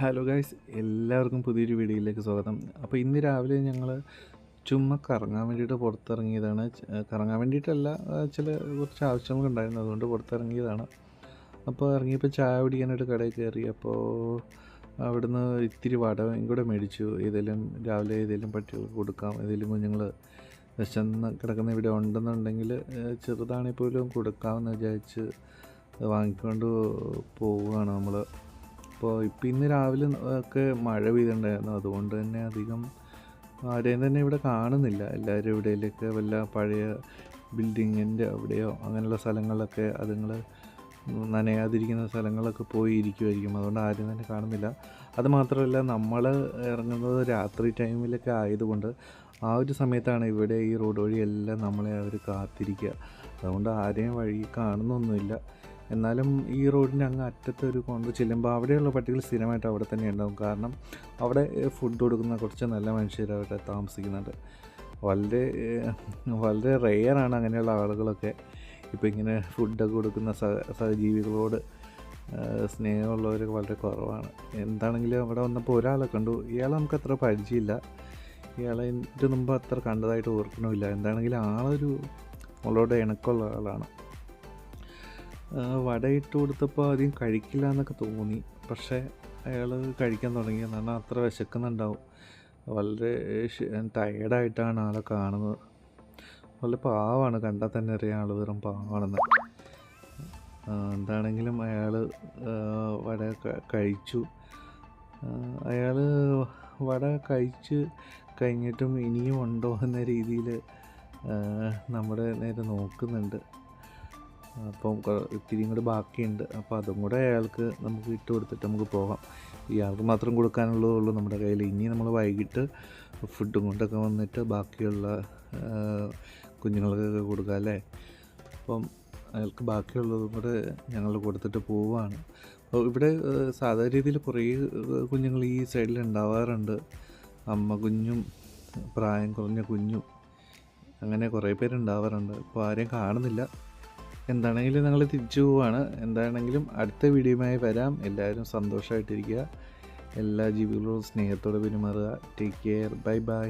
Hello guys എല്ലാവർക്കും പുതിയൊരു വീഡിയോയിലേക്ക് സ്വാഗതം. അപ്പോൾ ഇന്ന് രാവിലെ ഞങ്ങൾ ചുമ്മാ കറങ്ങാൻ വേണ്ടിയിട്ട് പുറത്തിറങ്ങിയതാണ്. കറങ്ങാൻ വേണ്ടിയിട്ടല്ല ചില കുറച്ച് ആവശ്യങ്ങളുണ്ടായിരുന്നു അതുകൊണ്ട് പുറത്തിറങ്ങിയതാണ്. അപ്പോൾ ഇറങ്ങിയപ്പോൾ ചായ കുടിക്കാനായിട്ട് കടയിൽ കയറി. അപ്പോൾ അവിടുന്ന് ഇത്തിരി വടയും കൂടെ മേടിച്ചു. ഏതെങ്കിലും രാവിലെ ഏതെങ്കിലും പട്ടികൾക്ക് കൊടുക്കാം. ഏതെങ്കിലും കുഞ്ഞുങ്ങൾ വിശന്ന് കിടക്കുന്ന ഇവിടെ ഉണ്ടെന്നുണ്ടെങ്കിൽ ചെറുതാണെങ്കിൽ പോലും കൊടുക്കാമെന്ന് വിചാരിച്ച് വാങ്ങിക്കൊണ്ട് പോവുകയാണ് നമ്മൾ അപ്പോൾ ഇപ്പം ഇന്ന് രാവിലെ ഒക്കെ മഴ പെയ്തിട്ടുണ്ടായിരുന്നു. അതുകൊണ്ട് തന്നെ അധികം ആരെയും തന്നെ ഇവിടെ കാണുന്നില്ല. എല്ലാവരും ഇവിടെയൊക്കെ വല്ല പഴയ ബിൽഡിങ്ങിന്റെ അവിടെയോ അങ്ങനെയുള്ള സ്ഥലങ്ങളിലൊക്കെ അതുങ്ങൾ നനയാതിരിക്കുന്ന സ്ഥലങ്ങളൊക്കെ പോയി ഇരിക്കുമായിരിക്കും അതുകൊണ്ട് ആരും തന്നെ കാണുന്നില്ല. അതുമാത്രമല്ല നമ്മൾ ഇറങ്ങുന്നത് രാത്രി ടൈമിലൊക്കെ ആയതുകൊണ്ട് ആ ഒരു സമയത്താണ് ഇവിടെ ഈ റോഡ് വഴിയെല്ലാം നമ്മളെ അവർ കാത്തിരിക്കുക. അതുകൊണ്ട് ആരെയും വഴി കാണുന്നൊന്നുമില്ല. എന്നാലും ഈ റോഡിന്റെ അങ്ങ് അറ്റത്ത് ഒരു കൊണ്ട് ചെല്ലുമ്പോൾ അവിടെയുള്ള പട്ടികൾ സ്ഥിരമായിട്ട് അവിടെ തന്നെ ഉണ്ടാവും. കാരണം അവിടെ ഫുഡ് കൊടുക്കുന്ന കുറച്ച് നല്ല മനുഷ്യർ അവിടെ താമസിക്കുന്നുണ്ട്. വളരെ വളരെ റെയറാണ് അങ്ങനെയുള്ള ആളുകളൊക്കെ ഇപ്പോൾ ഇങ്ങനെ ഫുഡൊക്കെ കൊടുക്കുന്ന സഹ സഹജീവികളോട് സ്നേഹമുള്ളവരൊക്കെ വളരെ കുറവാണ്. എന്താണെങ്കിലും അവിടെ വന്നപ്പോൾ ഒരാളെ കണ്ടു. ഇയാളെ നമുക്ക് അത്ര പരിചയമില്ല. ഇയാളെ എന്റെ മുമ്പ് അത്ര കണ്ടതായിട്ട് ഓർക്കണമില്ല. എന്താണെങ്കിലും ആളൊരു അവളോട് ഇണക്കമുള്ള ആളാണ്. ആ, ഇട്ട് കൊടുത്തപ്പോൾ ആദ്യം കഴിക്കില്ല എന്നൊക്കെ തോന്നി. പക്ഷേ അയാൾ കഴിക്കാൻ തുടങ്ങി. കാരണം അത്ര വിശക്കുന്നുണ്ടാവും. വളരെ ടയേർഡായിട്ടാണ് ആളെ കാണുന്നത്. വളരെ പാവമാണ് കണ്ടാൽ തന്നെ അറിയാം ആൾ വെറും പാവാണെന്ന്. എന്താണെങ്കിലും അയാൾ വട കഴിച്ചു. അയാൾ വട കഴിച്ച് കഴിഞ്ഞിട്ടും ഇനിയും ഉണ്ടോ എന്ന രീതിയിൽ നമ്മുടെ നേരെ നോക്കുന്നുണ്ട്. അപ്പം ഇത്തിരി കൂടെ ബാക്കിയുണ്ട്. അപ്പോൾ അതും കൂടെ അയാൾക്ക് നമുക്ക് ഇട്ട് കൊടുത്തിട്ട് നമുക്ക് പോകാം. ഇയാൾക്ക് മാത്രം കൊടുക്കാനുള്ളതേ ഉള്ളൂ നമ്മുടെ കയ്യിൽ. ഇനി നമ്മൾ വൈകിട്ട് ഫുഡും കൊണ്ടൊക്കെ വന്നിട്ട് ബാക്കിയുള്ള കുഞ്ഞുങ്ങൾക്കൊക്കെ കൊടുക്കാം അല്ലേ? അപ്പം അയാൾക്ക് ബാക്കിയുള്ളതും കൂടെ ഞങ്ങൾ കൊടുത്തിട്ട് പോവുകയാണ്. അപ്പോൾ ഇവിടെ സാധാരണ രീതിയിൽ കുറേ കുഞ്ഞുങ്ങൾ ഈ സൈഡിൽ ഉണ്ടാവാറുണ്ട്. അമ്മ കുഞ്ഞും പ്രായം കുറഞ്ഞ കുഞ്ഞും അങ്ങനെ കുറേ പേരുണ്ടാവാറുണ്ട്. അപ്പോൾ ആരെയും കാണുന്നില്ല. എന്താണെങ്കിലും ഞങ്ങൾ തിരിച്ചു പോവാണ്. എന്താണെങ്കിലും അടുത്ത വീഡിയോയുമായി വരാം. എല്ലാവരും സന്തോഷമായിട്ടിരിക്കുക എല്ലാ ജീവികളോടും സ്നേഹത്തോടെ പെരുമാറുക. Take care bye by